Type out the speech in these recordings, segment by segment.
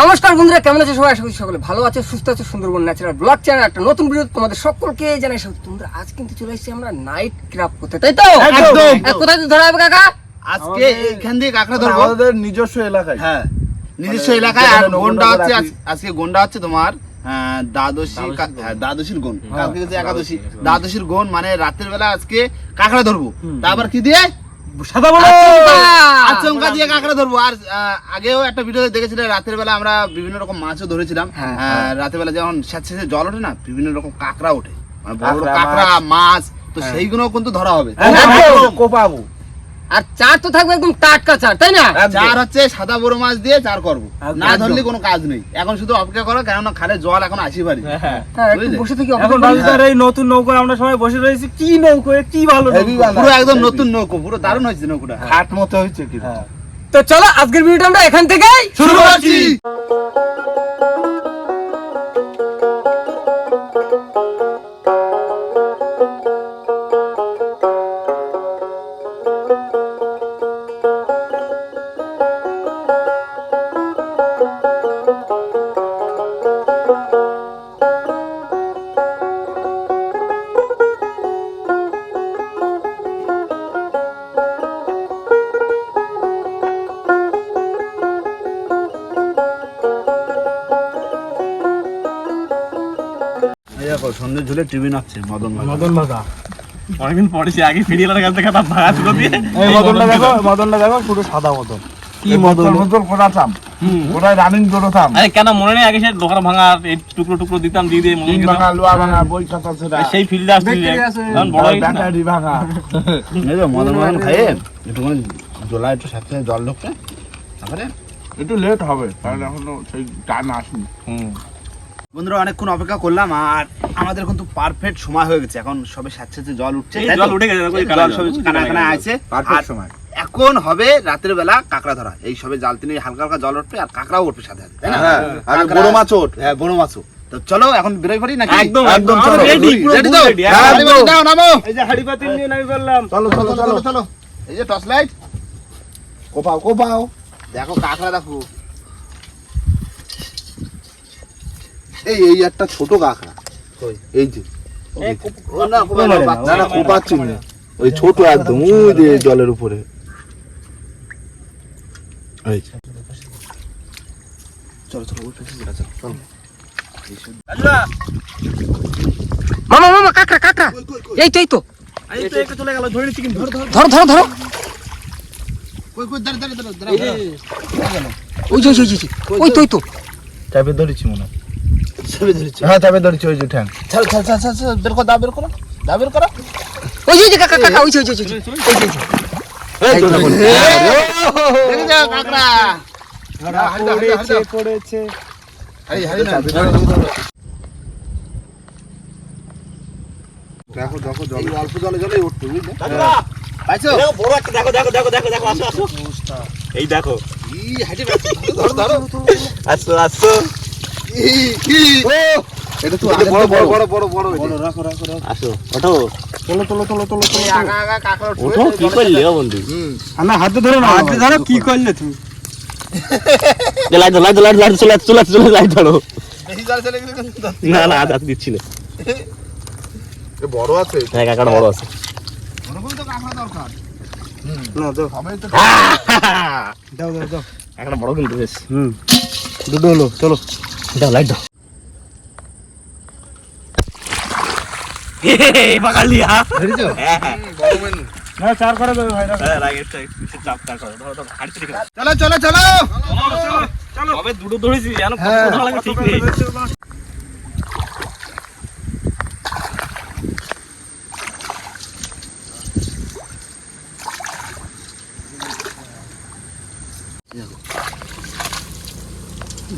নমস্কার বন্ধুরা কেমন আছে সবাই? আশা করছি সকলে ভালো আছে সুস্থ আছে সুন্দরবন ন্যাচারাল ব্লগ চ্যানেল একটা নতুন ভিডিও তোমাদের সকলকে জানাই স্বাগত। তোমরা আজ কিন্তু চলে এসেছি আমরা নাইট ক্রাফট করতে তাই তো? কোথায় ধরা হবে কাকা? আজকে এইখান দিয়ে কাঁকড়া ধরবো। আমাদের নিজস্ব এলাকায়। হ্যাঁ নিজস্ব মানে এলাকায় আর গন্ডা হচ্ছে আজকে গন্ডা হচ্ছে তোমার আহ, দ্বাদশী হ্যাঁ, দ্বাদশীর গন একাদশী। দ্বাদশীর গন মানে রাতের বেলা আজকে কাঁকড়া ধরবো। তারপর কি দিয়ে? সাদা বলো আচমকা দিয়ে কাঁকড়া ধরবো। আর আগেও একটা ভিডিও দেখেছিলে রাতের বেলা আমরা বিভিন্ন রকম মাছও ধরেছিলাম। হ্যাঁ, আহ, রাতের বেলা যখন স্যাঁতে জল ওঠে না বিভিন্ন রকম কাঁকড়া ওঠে। মানে কাঁকড়া, কাঁকড়া মাছ। তো সেইগুলো কিন্তু ধরা হবে। কোপাবো। আর চার তো থাকবে একদম টাটকা চার তাই না? চার হচ্ছে সাদা বড় মাছ দিয়ে চার করব। না ধরলে কোনো কাজ নেই। এখন শুধু অপেক্ষা করো কেননা খালে জল এখন আসি পারি হ্যাঁ, একটু বুঝলে? বসে থেকে এখন এই নতুন নৌকো আমরা সবাই বসে রয়েছি কি নৌকো কি ভালো নৌকো। পুরো একদম নতুন নৌকো পুরো দারুণ হয়েছে নৌকোটা। হাট মতো হয়েছে কি তো চলো আজকের ভিডিওটা আমরা এখান থেকেই শুরু করছি। সন্ধ্যে ঝুলে টিভি নাচছে মদন মদন ভাগা অনেকদিন পরে সে আগে ফিরিয়ে থেকে তার ভাড়া ছিল দিয়ে এই মদনটা দেখো মদনটা দেখো পুরো সাদা মদন। কি মদন? মদন কোটায় রানিং দৌড়তাম আরে কেন মনে নেই আগে সে দোকান ভাঙা এই টুকরো টুকরো দিতাম দিয়ে দিয়ে মনে ভাঙা লোয়া ভাঙা বই খাতা সেটা। সেই ফিল্ডে আসছিল। এখন বড়। ব্যাটারি ভাঙা। এই যে মদন মদন খাইয়ে জোলা একটু সাথে জল ঢুকছে তারপরে একটু লেট হবে কারণ এখনও সেই টান আসেনি। বন্ধুরা অনেকক্ষণ অপেক্ষা করলাম আর আমাদের কিন্তু পারফেক্ট সময় হয়ে গেছে। এখন সবে সাথে সাথে জল উঠছে? জল উঠে গেছে, জল সবে কানা কানা আছে পারফেক্ট সময়। এখন হবে রাতের বেলা কাঁকড়া ধরা। এই সবে জাল তিনি হালকা হালকা জল উঠবে আর কাঁকড়াও উঠবে সাথে সাথে তাই না? হ্যাঁ, আর বড় মাছ ওঠ। হ্যাঁ বড় মাছও। তো চলো এখন বেরোই পড়ি নাকি? একদম একদম চলো, রেডি পুরো full তো? ready, হ্যাঁ, নামো। এই যে হাড়ি পাতিল নিয়ে নামি ফেললাম। চলো চলো, চলো, চলো, চলো। এই যে টর্চ লাইট কোপাও কোপাও। দেখো কাঁকড়া দেখো। এই এই একটা ছোট কাঁকড়া। এই যে। ও না, না না কোপাচ্ছি না। ওই ছোট একদম ওই যে জলের উপরে। এই যে। চলো চলো ওই পাশে যেটা, চলো, চলো। মামা মামা কাকড়া কাকড়া! এই তো এই তো। ধরে। ওই যে ওই যে, ওই যে, ওই তো ওই তো। চাপে ধরেছি মনে হয়। ছবি ধরেছে। হ্যাঁ চাপে ধরেছি ওই যে ঠ্যাং। ছাড়ো, ছাড়ো, ছাড়ো, ছাড়ো, ছাড়ো, বের করো, দাও বের করো, দাও বের করো। ওই যে কাকা কাকা ওই যে ওই যে ওই যে, ওই যে এই তো দেখো। দেখে কাঁকড়া। পড়েছে জল অল্প জলে জলেই উঠতো, বুঝলে? পাইছো? বড় একটা দেখো দেখো দেখো দেখো দেখো আসো আসো। এই দেখো। ই, হাঁটি ধরো, ধরো, ধরো। আসো আসো। এটা তো বড়, বড়, বড়, বড়, বড় এটা। রাখো রাখো রাখো। আসো ওঠো। চলো চলো চলো চলো চলো আগা, আগা কাঁকড়া ওঠো কি করলে বন্ধু? হুম। হাতে ধরো না হাতে ধরো কি করলে তুমি? লাইট ধরো লাইট ধরো ধরো চলে চলে ধরো। না না হাত দিচ্ছি না। বড় আছে। হ্যাঁ বড় আছে। ওরকম তো কাঁকড়া দরকার। না দাও। সবাই তো। দাও দাও দাও। একটা বড় কিন্তু বেশ। হুম। দুটো হলো চলো। দাও লাইট দাও। পাকাল ধরেছো? হ্যাঁ হ্যাঁ। না চার করে দেবে ভাই হ্যাঁ চাপ করো ধরো ধরো ঠিক আছে চলো চলো চলো। তবে দুটো ধরেছি জানো কত। লাগে ঠিক নেই।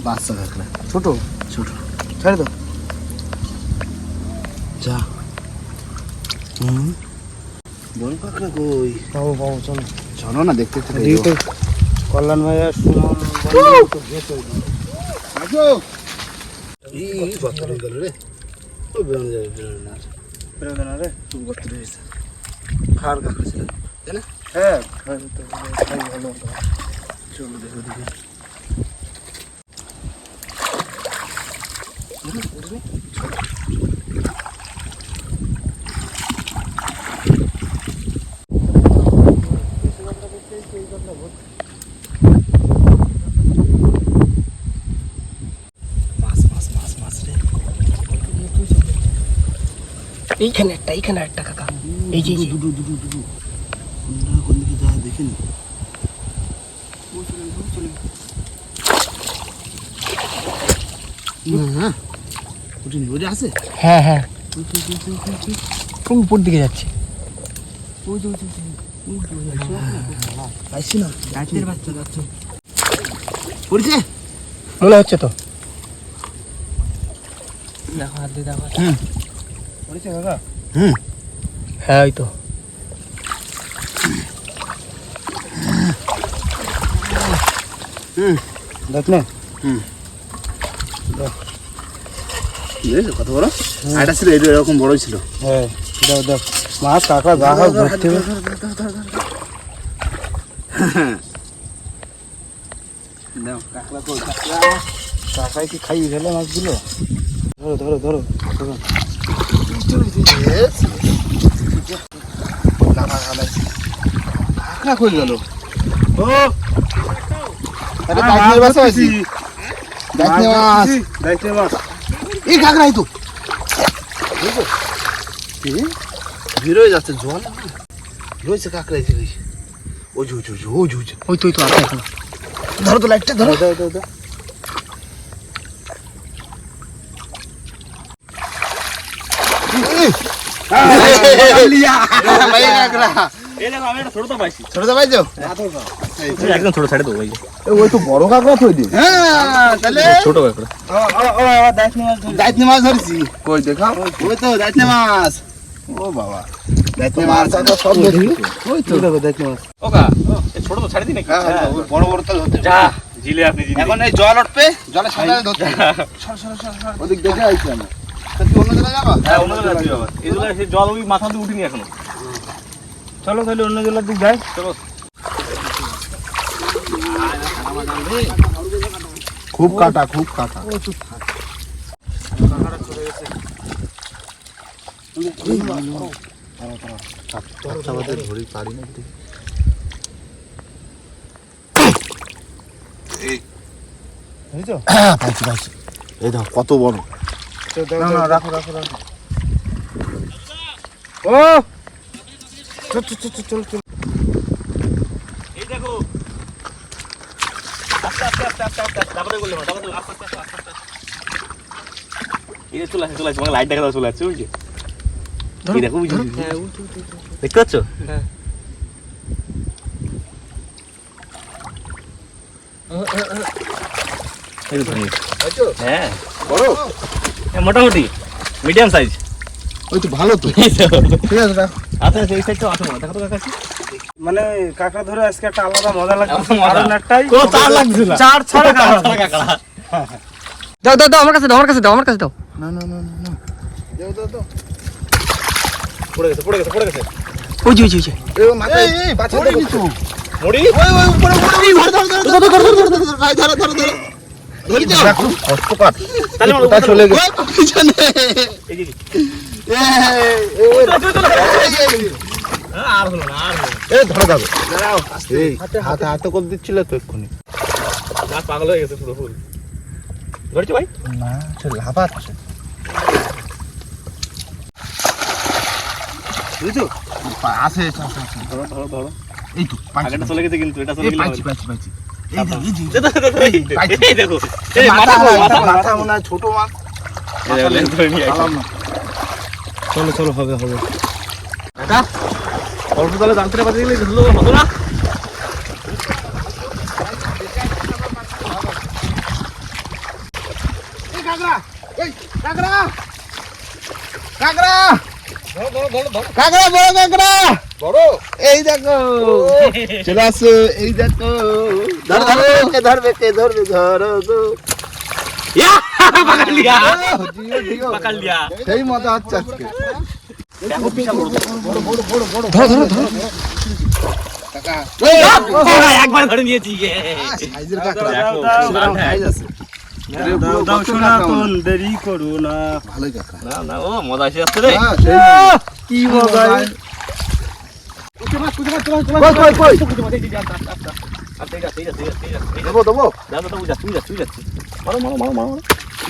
বাচ্চা কাঁকড়া ছোট? ছোট। ছেড়ে দাও। যা। হুম। বড় কাঁকড়া কই? পাবো পাবো চলো। চলো না দেখতে দিতে কল্যাণ ভাইয়া সুমন আসো। ই বাচ্চা গেল রে? ও বেরোনো যাবে বেরোনো না বেরোবে না রে খুব গর্ত রয়েছে খার কাঁকড়া ছিল। তাই না? হ্যাঁ ভালো। চলো দেখো দেখি। থাকবে এইখানে একটা এইখানে একটা কাকা। এই যে দুটো দুটো দুটো কোন দিকে দেখেন। চলে না। আছে? হ্যাঁ হ্যাঁ। কোন উপর দিকে যাচ্ছে। পাইছি না? গাছের বাচ্চা যাচ্ছে পড়ছে? মনে হচ্ছে তো। পড়েছে কাকা হ্যাঁ ওই তো। দেখ না। কত বড় আটা ছিল এটা এরকম বড় ছিল হ্যাঁ দেখ দেখ মাছ কাঁকড়া যা হোক ধরতে হবে কাঁকড়াই কি খাইয়ে ফেলে মাছগুলো ধরো ধরো ধরো ধরো। কাঁকড়া কই গেল ও আরে বাইকের বাসা আছি বাইকে মাছ দেখতে মাছ এই কাঁকড়াই তো। ভিড় হয়ে যাচ্ছে জল? রয়েছে কাঁকড়াই রয়েছে ওই ওই যে, ওই যে, ওই তো ওই তো আছে ধরো তো লাইটটা ধরো। দাও দাও দাও ছোট তো পাইছি। ছোট তো পাইছো? একদম ছোট সাইডে তো ওই ওই তো বড় কাঁকড়া থই দি হ্যাঁ তাহলে ছোট কাকড়া। দায়িত্ব মাছ ধরছি। কই দেখা? ওই তো দায়িত্ব মাছ। ও বাবা। দায়িত্ব মাছ। সব দেখি? ওই তো। দেখো মাছ। ওকা ছোট তো ছাড়ে দি নাকি? হ্যাঁ, হ্যাঁ, বড় বড় তো ধরতে যা জিলে আপনি জিলে। এখন এই জল উঠবে জলের সামনে ধরতে সর সর সর সর। ওদিক দেখে আইছি আমি অন্য জায়গায় যাবা? হ্যাঁ অন্য জায়গায় যাচ্ছি এই জল ওই মাথা দিয়ে উঠিনি এখনও। চলো তাহলে অন্য জেলার দিক যাই। চলো। খুব কাটা খুব কাটা। এই দেখো, কত বড়। রাখো রাখো রাখো ও চল চল চল চল চল এই দেখো আস্তে আস্তে আস্তে আস্তে আস্তে আস্তে তারপরে বললে তারপরে আস্তে আস্তে আস্তে আস্তে এই যে চলে আসে চলে আসে তোমাকে লাইট দেখা দাও চলে আসছে বুঝলি দেখো বুঝলি? দেখতে পাচ্ছ? হ্যাঁ। এই হ্যাঁ। হ্যাঁ, মোটামুটি। মিডিয়াম সাইজ ওই তো ভালো তো। ঠিক আছে আচ্ছা এই সাইডটা আসো না দেখো তো কাকা। মানে কাঁকড়া ধরে আজকে একটা আলাদা মজা লাগছে। কারণ একটাই কোনো চার লাগছে না। চার ছাড়া কাঁকড়া। দাও দাও দাও আমার কাছে দাও আমার কাছে দাও আমার কাছে দাও। না না না না, দেও দাও দাও। পড়ে গেছে পড়ে গেছে পড়ে গেছে। ওই যে ওই যে ওই যে। এই মাথায় এই বাচ্চা দেবো। তো। মুড়ি ওই ওই উপরে উপরে ধর ধর ধর ধর ধর ধর ধর ধর ধর। ধর ধর ধরি তো খুব কষ্টকর তাহলে আমার কোথায় চলে গেছে? ওই পিছনে। এই যে এই ওই। আর হলো না আর হলো এ ধরো দাও দাঁড়াও এই হাতে হাতে। কল দিচ্ছিল তো এক্ষুনি। না পাগল হয়ে গেছে পুরো ফুল। ধরেছো ভাই? না সে লাফাচ্ছে। বুঝছ? আছে আছে আছে ধরো ধরো ধরো। এই তো পাঁচটা চলে গেছে কিন্তু এটা চলে গেল পাঁচি পাঁচি পাঁচি মাথা মনে হয় ছোট মাছ। চলো চলো হবে হবে। দাদা অল্প দামে দাম করে বাজে গেলে হতো না। এই দেখো। এই দেখো। ধরবে ধরবে কে ধরবে ধরো সেই মজা হচ্ছে আজকে। একবার ধরে নিয়েছি দেরি করো না ভালোই না না ও মজা এসে যাচ্ছে রে কি মজা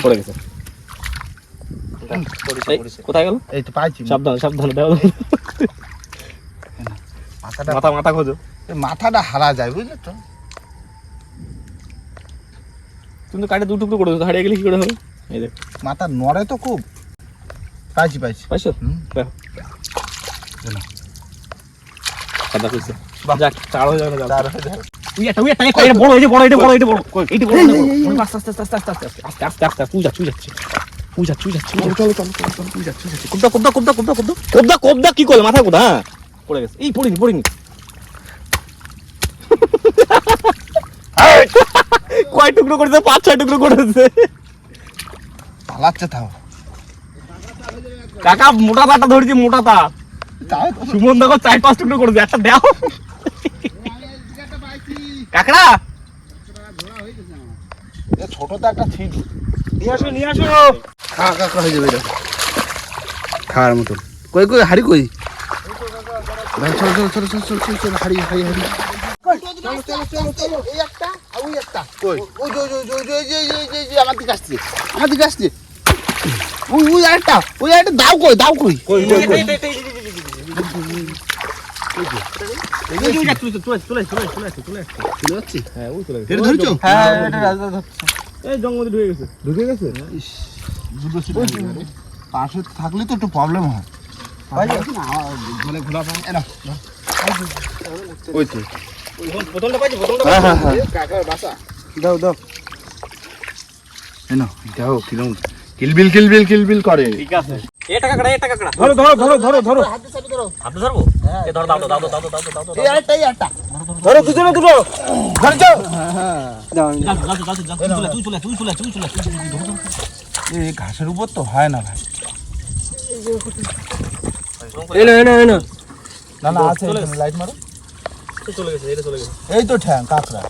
পড়ে গেছে কোথায় গেল এই তো পাইছি সাবধানে সাবধানে দাও মাথাটা মাথা মাথা খোঁজো মাথাটা হারা যায় বুঝলে তো তুমি তো কাটে দু টুকরো করে হারিয়ে গেলে কি করে হবে এই দেখ মাথা নড়ে তো খুব পাইছি পাইছি পাইছো। সাদা কইছে। যাক চার হয়ে যাবে না চার। হয়ে যাবে। উই একটা উই একটা এটা বড় এটা বড় এটা বড় এটা বড় এটা বড় এটা বড় আস্তে আস্তে আস্তে আস্তে আস্তে আস্তে আস্তে আস্তে তুই যা তুই যাচ্ছে তুই যা তুই যা তুই চলো চলো চলো চলো যা তুই যাচ্ছে কোবদা কোবদা কোবদা কোবদা কোবদা? কোবদা কোবদা কি করলে মাথা কোদা হ্যাঁ? পড়ে গেছে। এই পড়িনি পড়িনি। কয় টুকরো করেছে? পাঁচ ছয় টুকরো করেছে। পালাচ্ছে তাও। কাকা মোটা তাটা ধরেছি মোটা তা। সুমন দেখো চার পাঁচ টুকরো করেছে। একটা দাও। কাকড়া! ছোট তো একটা ছিল নিয়ে আসো নিয়ে আসো। খা কাকা হয়ে যাবে এটা। খাওয়ার মতন কই কই হাড়ি কই? ভাই চলো চলো চলো চলো চলো চলো চলো হাড়ি হাড়ি হাড়ি। দাও কই দাও কই। হ্যাঁ ওই চলে গেছে ধরেছো? হ্যাঁ, হ্যাঁ এটা রাজা ধরছে। জঙ্গলে ঢুকে গেছে। হ্যাঁ, পাশে থাকলে তো একটু প্রবলেম হয়। কিলবিল কিলবিল কিলবিল করে। ধরো ধরো ধরো ধরো ধরো। দাও দাও দাও ধরো দুজনে হ্যাঁ, হ্যাঁ। দুটো এই ঘাসের উপর তো হয় না ভাই। এনো এনো এনো না না। আছে লাইট মারো। চলে গেছে এটা চলে গেছে। এই তো ঠ্যাং কাকড়া।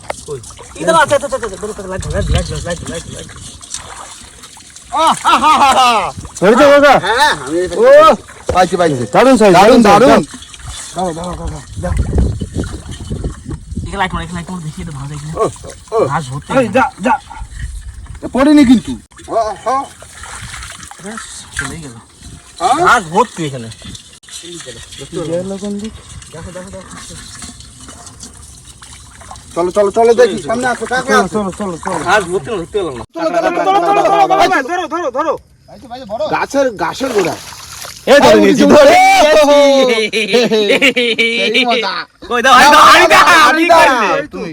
আছে আছে আছে আছে light light light light light light ধরছো কাকা হ্যাঁ আমি ও পাইছি পাইছি। দারুণ সাইজ দারুণ দারুণ একে লাইট মার একে লাইট মার দেখি এটা ভালো দেখি ও ও। ঘাস ভর্তি। যা যা। পড়েনি কিন্তু চলে গেল হ্যাঁ? ভর্তি এখানে চলো চলো চলো দেখি সামনে আসো কাকড়া আছে। চলো চলো চলো ঘাস ভর্তি ধরতে পেলাম না ধরো ধরো ধরো গাছের গাছের গোড়া এই ধরে নিয়েছি, ধরে কই দাও হাড়ি দাও হাড়ি দাও তুমি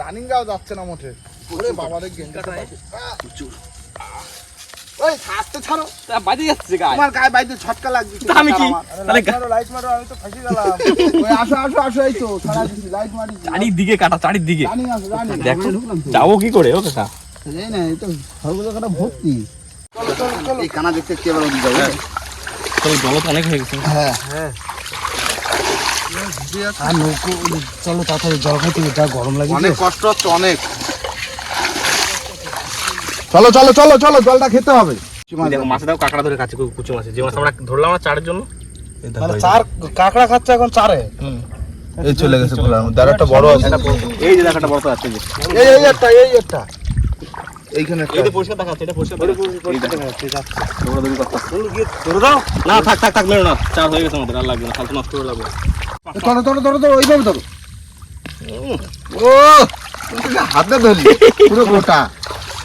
রানিং গাও যাচ্ছে না মোটে ওরে বাবা রে গেঙ্গা ওই হাতটা ছাড়ো। বাজে যাচ্ছে গায়ে। তোমার গায়ে বাইতে ছটকা লাগছে। তা আমি কি? তাহলে লাইট মারো আমি তো ফাঁসি গেলাম। ওই আসো আসো আসো এই তো ছাড়া দিছি লাইট মারি চারিদিকে কাটা চারিদিকে। রানিং আসো রানিং দেখো যাব কি করে ও কাকা? এই না এই তো সর্বদা কাটা ভর্তি। চলো চলো চলো। এই কানা দেখতে কি আবার ওদিকে চলো জল তো অনেক হয়ে গেছে। হ্যাঁ। হ্যাঁ। আর নৌকো চলো তাড়াতাড়ি জল গরম লাগে অনেক কষ্ট হচ্ছে অনেক। চলো চলো চলো চলো জলটা খেতে হবে। দেখো মাছে দাও কাঁকড়া ধরে খাচ্ছে কুচু মাছে। যে মাছ আমরা ধরলাম না চারের জন্য মানে চার কাঁকড়া খাচ্ছে এখন চারে। এই চলে গেছে খোলার মধ্যে। আর একটা বড় আছে। এই যে দেখাটা বড় আছে এই এই একটা এই একটা। এইখানে একটা। পরিষ্কার দেখাচ্ছে এটা পরিষ্কার দৌড়াদৌড়ি করতেছে ধরে দাও। না থাক থাক থাক মেরো না। চার হয়ে গেছে আমাদের আর লাগবে না ফালতু নষ্ট করে লাগবে। ধরো ধরো ধরো ধরো ওইভাবে ধরো। ও হাতে ধরলি পুরো গোটা।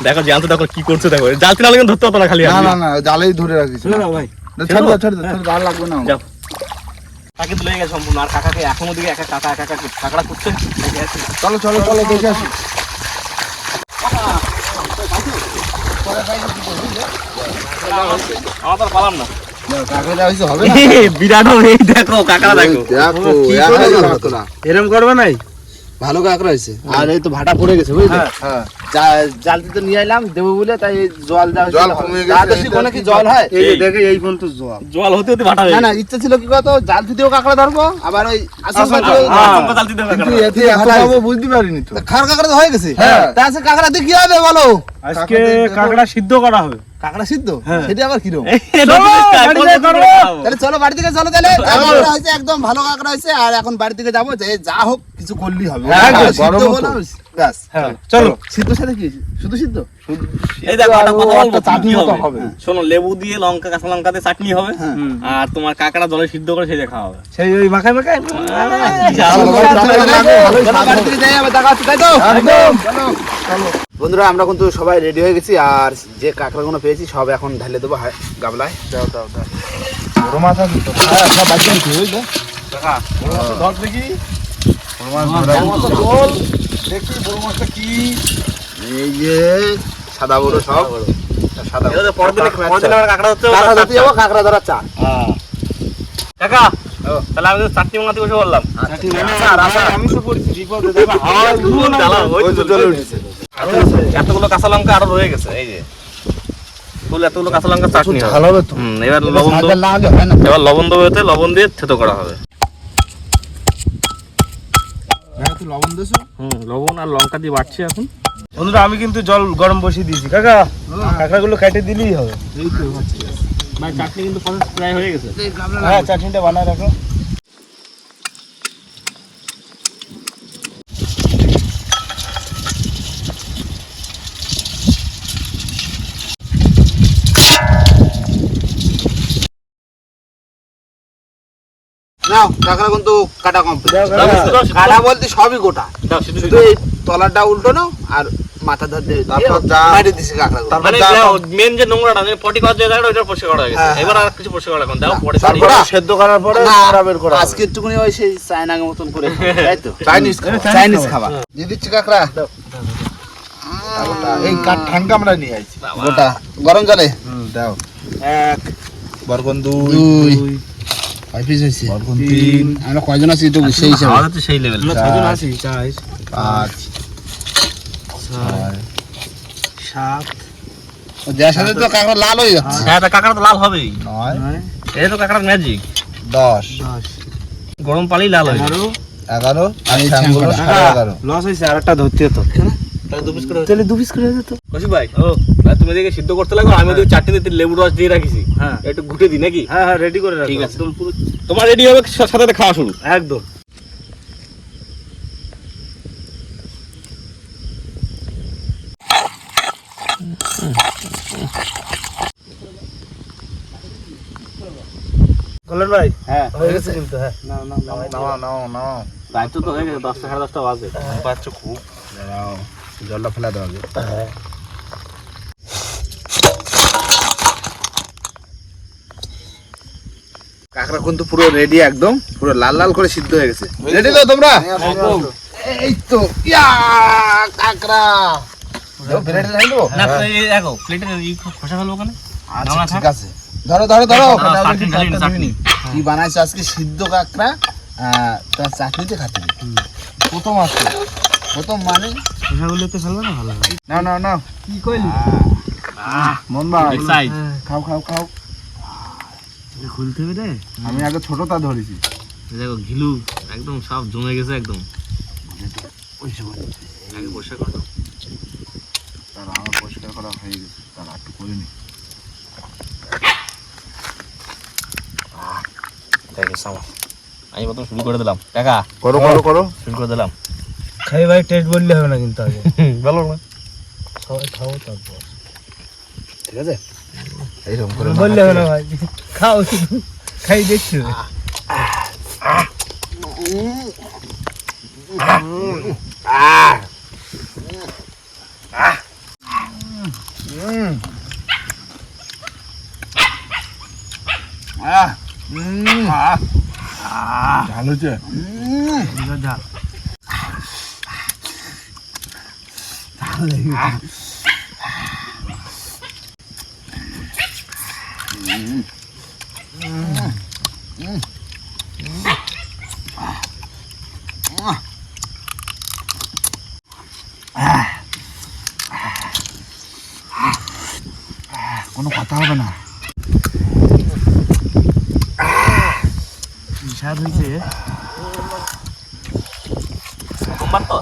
দেখো জ্যান্ত দেখো কি করছে দেখো। জালতি না লাগলে ধরতে হতো না খালি না না না জালেই ধরে রাখিস। চলে দাও ভাই। ছেড়ে দাও ছেড়ে দাও ছেড়ে আর লাগবে না যাও। তাকে তুলে গেছে সম্পূর্ণ আর কাকাকে এখনও দিকে একা কাকা একা একা কাকড়া করছে? চলো চলো চলো দেখে আসি। পালাম না। কাকে না। বিরাট দেখো কাকড়া দেখো। এরম করবে নাই? ভালো কাঁকড়া হয়েছে। আর এই তো ভাটা পড়ে গেছে বুঝলি? হ্যাঁ জা- জালতি তো নিয়ে এলাম দেবো বলে তাই জল জল। কমে গেছে, কোনো কি কি জল হয়? এই দেখে এই পর্যন্ত জল। জল হতে হতে না না ইচ্ছা ছিল কি কত জাল দিতেও কাঁকড়া ধরবো আবার ওই আশঙ্কা হ্যাঁ, জাল দিতে কাঁকড়া। বুঝতে পারিনি তো। খার কাঁকড়া হয়ে গেছে। হ্যাঁ। তা আছে কাঁকড়া দিয়ে কি হবে বলো? আজকে কাঁকড়া সিদ্ধ করা হবে। কাঁকড়া সিদ্ধ? হ্যাঁ। সেটা আবার কিরম? এই নতুন style, বাড়িতে পরে করো। খাব। তাহলে চলো বাড়ি থেকে চলো তাহলে। কাঁকড়া একদম ভালো কাঁকড়া হয়েছে আর এখন বাড়ি থেকে যাব যে যা হোক। কিছু করলেই হবে হ্যাঁ, হ্যাঁ চলো সিদ্ধ সাথে কি শুধু সিদ্ধ এই দেখো, একটা কথা বলব, একটা চাটনি হবে? হবে। শোনো লেবু দিয়ে লঙ্কা কাঁচা লঙ্কা দিয়ে চাটনি হবে হ্যাঁ। আর তোমার কাঁকড়া জলে সিদ্ধ করে সেই খাওয়া হবে সেই ওই মাখায় মাখায় দেখা বন্ধুরা আমরা কিন্তু সবাই রেডি হয়ে গেছি আর যে কাঁকড়াগুলো পেয়েছি সব এখন ঢেলে দেবো গামলায় দাও দাও দাও বড় মাছ আছে তো হ্যাঁ সব ধর দেখি ধরা বল দেখি বড় মাছটা কি। এই যে সাদা বড় সব। সাদা এটা তো পরের দিনে- পরের দিনে আবার কাঁকড়া চা। কাকা তাহলে আমি তো চাটনি বসে বললাম। আমি তো পড়ছি বিপদে চলে উঠেছে। এতগুলো কাঁচা লঙ্কা আরও রয়ে গেছে এই যে। এতগুলো কাঁচা লঙ্কা চাটনি এবার লবণ হয় এবার লবণ দেবো লবণ দিয়ে থেতো করা হবে। লবণ দিছো হুম লবণ আর লঙ্কা দিয়ে বাড়ছি এখন। বন্ধুরা আমি কিন্তু জল গরম বসিয়ে দিয়েছি। কাকা কাঁকড়াগুলো কেটে দিলেই হবে। এই তো ভাই চাটনি কিন্তু প্রসেস প্রায় হয়ে গেছে। হ্যাঁ চাটনিটা বানায় রাখো। নাও কাঁকড়া কিন্তু কাটা কমপ্লিট কাটা বলতে সবই গোটা। শুধু এই তলাটা উল্টো নাও আর মাথা ধর দিয়ে তারপর যা- মারি দিছি কাঁকড়া মানে মেন যে নোংরাটা যে পটি করার জায়গাটা ওইটা পরিষ্কার করা গেছে। হ্যাঁ, এবার আর কিছু পরিষ্কার করা এখন দাও পরে তারপরে সেদ্ধ করার পরে নোংরা বের করা আজকে একটুকুনি ওই সেই চায়নার মতন করে তাই তো? চাইনিজ চাইনিজ খাবার দিয়ে দিচ্ছি কাঁকড়া। এই কাঠ ঠাঙ্গা আমরা নিয়ে আইছি। গোটা। গরম জলে? দাও। এক বরকন দুই। দুই। কয় পিস হয়েছে? তিন। আমরা কয়জন আছি? একটু সেই হিসাবে। আমাদের তো সেই লেভেল আমরা ছজন আছি চাই পাঁচ ছয় সাত। দেওয়ার সাথে তো কাঁকড়া লাল হয়ে যাচ্ছে। হ্যাঁ তা কাঁকড়া তো লাল হবেই। নয় নয়। এটা তো কাঁকড়ার ম্যাজিক দশ গরম পালেই লাল হয়ে এগারো। এগারো আর এগারো। লস হয়েছে আর একটা ধরতে হতো তাহলে দু পিস করে তাহলে দু পিস করে যেত কৌশিক ভাই ও। ভাই তুমি এদিকে সিদ্ধ করতে লাগো আমি চাটনিতে লেবু রস দিয়ে রাখিছি। হ্যাঁ। একটু ঘুটে দিই নাকি? হ্যাঁ হ্যাঁ রেডি করে রাখো। ঠিক আছে। তোমার রেডি হবে সাথে খাওয়া শুরু। একদম। কল্যাণ ভাই হ্যাঁ। হয়ে গেছে কিন্তু হ্যাঁ। না না না নাও নাও নাও দায়িত্ব তো হয়ে গেছে দশটা সাড়ে দশটা বাজে। পাচ্ছ খুব। জলটা ফেলা দেওয়া আগে। কাঁকড়া কিন্তু পুরো রেডি একদম পুরো লাল লাল করে সিদ্ধ হয়ে গেছে। রেডি তো তোমরা? এই তো ইয়া কাঁকড়া? না আচ্ছা না, ধরো ধরো ধরো। হ্যাঁ, চাটনি ঢালি না, চাটনি। কি বানাইছো আজকে? সিদ্ধ কাঁকড়া চাটনিতে খাতে প্রথম আসছে প্রথম মানে? না ভালো কি কইলি? মন ভাই খাও খাও খাও। খুলতে হবে রে আমি আগে ছোটটা ধরেছি। দেখো ঘিলু একদম সব জমে গেছে একদম। আগে পরিষ্কার করো তার আমার পরিষ্কার করা হয়ে গেছে তার একটু করে নি। আমি প্রথম শুরু করে দিলাম। কাকা। করো করো করো। শুরু করে দিলাম। খাই ভাই টেস্ট বললে হবে না কিন্তু আগে। ভালো না। সবাই খাও তারপর। ঠিক আছে? এইরকম করে বললে হবে না ভাই খাও শুধু খাই দেখছ আহ আহ উম, আহ ভালো হচ্ছে যা কোনো কথা হবে না। স্বাদ হয়েছে প্রথমবার তো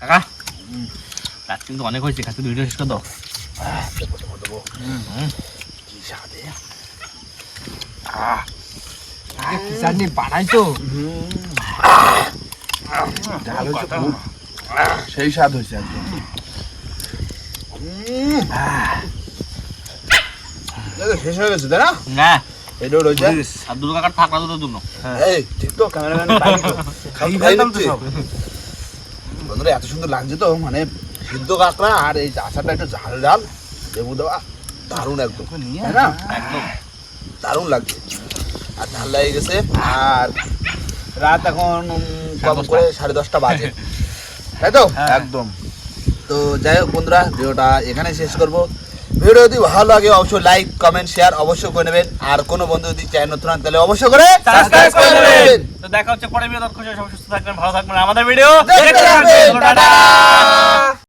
কাকা রাত কিন্তু অনেক হয়েছে কাছে ভিডিও শেষ করে দাও। জানি বানাইতো ঝাল হয়েছে সেই স্বাদ হয়েছে একদম। শেষ হয়ে গেছে তাই না? না। রয়েছে আর দুটো কাকার থাকলা দুটো জন্য। এই ঠিক তো ক্যামেরাম্যান খাই ফেলতাম তো বন্ধুরা এত সুন্দর লাগছে তো মানে সিদ্ধ কাঁকড়া আর এই আচারটা একটু ঝাল ঝাল লেবু দেওয়া দারুণ একদম। তাই না? একদম। দারুণ লাগছে। আর ঝাল লেগে গেছে। আর রাত এখন কম করে সাড়ে দশটা বাজে। তাই তো? একদম। তো যাই হোক বন্ধুরা ভিডিওটা এখানে শেষ করব। ভিডিও যদি ভালো লাগে অবশ্যই লাইক কমেন্ট শেয়ার অবশ্যই করে নেবেন। আর কোনো বন্ধু যদি চ্যানেল নতুন তাহলে অবশ্যই করে সাবস্ক্রাইব করে নেবেন। তো দেখা হচ্ছে পরে ভিডিও দর্শক সুস্থ থাকবেন ভালো থাকবেন। আমাদের ভিডিও দেখতে থাকবেন। টাটা।